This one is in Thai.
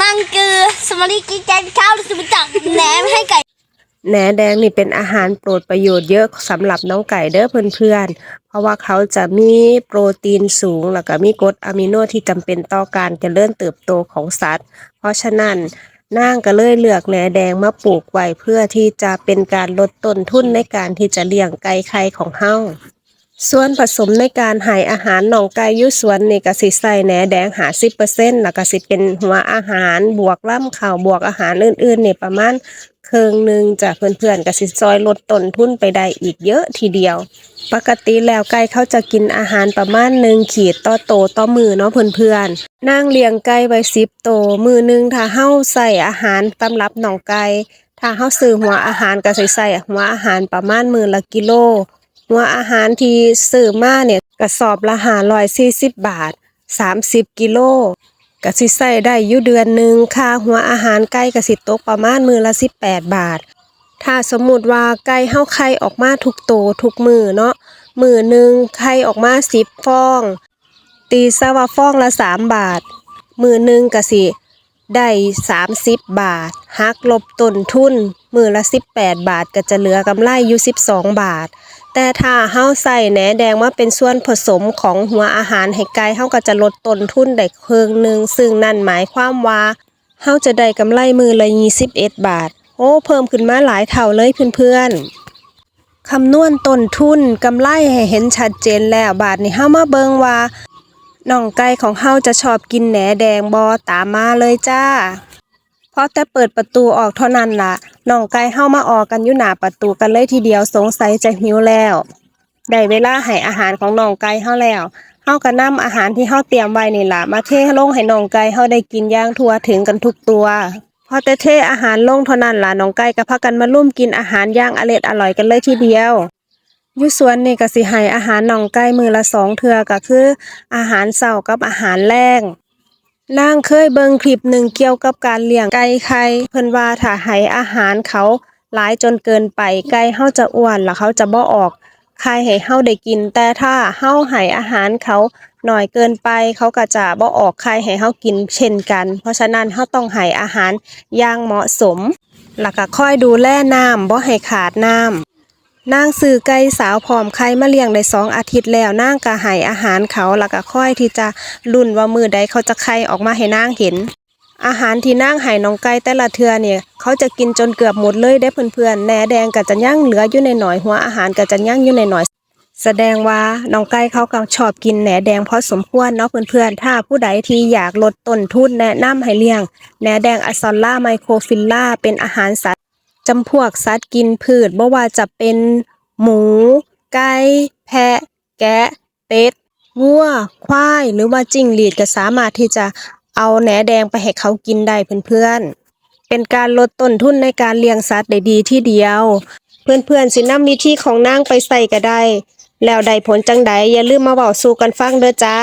มังคือสมาริกิแกงข้าวสุจักแหนมให้ไก่แหนแดงนี่เป็นอาหารโปรดประโยชน์เยอะสำหรับน้องไก่เด้อเพื่อนๆ เพราะว่าเขาจะมีโปรตีนสูง แล้วก็มีกรดอะมิโนที่จำเป็นต่อการเจริญเติบโตของสัตว์ เพราะฉะนั้นนางก็เลยเลือกแหนแดงมาปลูกไว้เพื่อที่จะเป็นการลดต้นทุนในการที่จะเลี้ยงไก่ไข่ของเฮา ส่วนผสมในการให้อาหารหนองไก่ยุสวนนี่ก็สิใส่แหนแดงหาสิบเปอร์เซ็นต์แล้วก็สิเป็นหัวอาหารบวกล่ำข่าวบวกอาหารอื่นๆนี่ประมาณเครึ่งหนึ่งจากเพื่อนๆก็สิซอยลดต้นทุนไปได้อีกเยอะทีเดียว ปกติแล้วไก่เขาจะกินอาหารประมาณหนึ่งขีดต่อโตต่อมือเนาะเพื่อนๆนั่งเลี้ยงไก่ไว้สิบโตมือหนึงถ้าเฮาใส่อาหารตำรับหนองไก่ถ้าเฮาซื้อหัวอาหารก็สิใส่หัวอาหารประมาณมือละกิโล หัวอาหารที่ซื้อมาเนี่ยกระสอบละห้าร้อยสี่สิบบาทสามสิบกิโลก็สิใส่ได้อยู่เดือนหนึ่งค่าหัวอาหารไก่ก็สิตกประมาณมือละสิบแปดบาท ถ้าสมมุติว่าไก่เฮาไข่ออกมาทุกโตทุกมือเนาะมือหนึ่งไข่ออกมาสิบฟอง ตีซะว่าฟองละสามบาท มือหนึ่งก็สิได้สามสิบบาทหักลบต้นทุนมือละสิบแปดบาทก็จะเหลือกำไรอยู่สิบสองบาท แต่ถ้าเฮาใส่แหนแดงมาเป็นส่วนผสมของหัวอาหารให้ไก่เฮาก็จะลดต้นทุนได้ครึ่งหนึ่งซึ่งนั่นหมายความว่าเฮาจะได้กำไรมือละ21 บาท โอ้เพิ่มขึ้นมาหลายเท่าเลยเพื่อนๆคำนวณต้นทุนกำไรให้เห็นชัดเจนแล้วบาทนี้เฮามาเบิงว่าน้องไก่ของเฮาจะชอบกินแหนแดงบ่ตามมาเลยจ้า พอแต่เปิดประตูออกเท่านั้นล่ะน้องไก่เฮามาออกกันอยู่หน้าประตูกันเลยทีเดียวสงสัยจะหิวแล้วได้เวลาให้อาหารของน้องไก่เฮาแล้วเฮาก็นำอาหารที่เฮาเตรียมไว้นี่ล่ะมาเทลงให้น้องไก่เฮาได้กินย่างทั่วถึงกันทุกตัว พอแต่เทอาหารลงเท่านั้นล่ะน้องไก่ก็พากันมาลุ่มกินอาหารย่างอร็ดอร่อยกันเลยทีเดียวยู่สวนนี่ก็สิให้อาหารน้องไก่มือละสองเทือก็คือ อาหารเช้ากับอาหารแลง นางเคยเบิ่งคลิปหนึ่งเกี่ยวกับการเลี้ยงไก่ไข่เพิ่นว่าถ้าให้อาหารเขาหลายจนเกินไปไก่เฮาจะอ้วนแล้วเขาจะบ่ออกไข่ให้เฮาได้กิน แต่ถ้าเฮาให้อาหารเขาหน่อยเกินไปเขาก็จะบ่ออกไข่ให้เฮากินเช่นกัน เพราะฉะนั้นเฮาต้องให้อาหารอย่างเหมาะสมแล้วก็คอยดูแลน้ำบ่ให้ขาดน้ำ นางซื้อไก่สาวพร้อมไข่มาเลี้ยงได้สองอาทิตย์แล้วนางก็ให้อาหารเขาแล้วก็ค่อยที่จะลุ้นว่ามือใดเขาจะไข่ออกมาให้นางเห็น อาหารที่นางให้น้องไก่แต่ละเทือเนี่ยเขาจะกินจนเกือบหมดเลยได้เพื่อนๆแหนแดงก็จะย่างเหลืออยู่ในหน่อยหัวอาหารก็จะย่างอยู่ในหน่อยแสดงว่าน้องไก่เขาก็ชอบกินแหนแดงพอสมควรเนาะเพื่อนๆ ถ้าผู้ใดที่อยากลดต้นทุนแนะนำให้เลี้ยงแหนแดงอซอลล่าไมโครฟิลล่าเป็นอาหารสัตว์ จำพวกสัตว์กินพืชบ่ว่าจะเป็นหมู ไก่ แพะ แกะ เป็ดวัว ควาย หรือว่าจิ้งหรีดก็สามารถที่จะเอาแหนแดงไปให้เขากินได้เพื่อนๆ เป็นการลดต้นทุนในการเลี้ยงสัตว์ได้ดีที่เดียว เพื่อนๆ สินำวิธีของนางไปใส่ก็ได้ แล้วได้ผลจังใดอย่าลืมมาเว้าสู่กันฟังเด้อจ้า